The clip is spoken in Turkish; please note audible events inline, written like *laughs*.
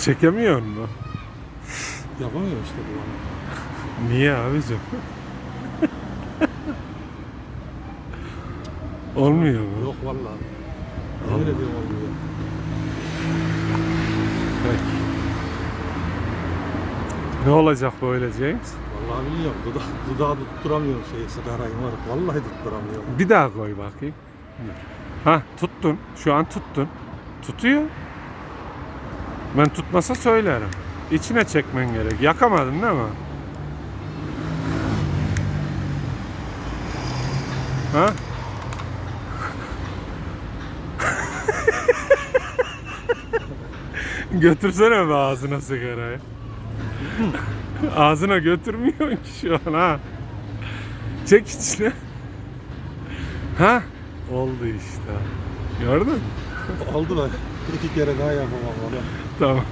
Çekemiyor mu? Yapamıyor işte bu. Niye abicim? Olmuyor mu? Yok vallahi. Yemin ediyorum olmuyor. Peki. Ne olacak böyle James? Vallahi bilmiyorum. Duda, dudağı tutturamıyorum şeyi sigarayı var. Vallahi tutturamıyorum. Bir daha koy bakayım. Ha tuttun. Şu an tuttun. Tutuyor. Ben tutmasa söylerim. İçine çekmen gerek. Yakamadın değil mi? Ha? *laughs* Götürsene be ağzına sigarayı. ağzına götürmüyorsun ki şu an ha. Çek içine. Ha? Oldu işte. Gördün mü? Oldu da iki kere daha yapamam onu. Tamam.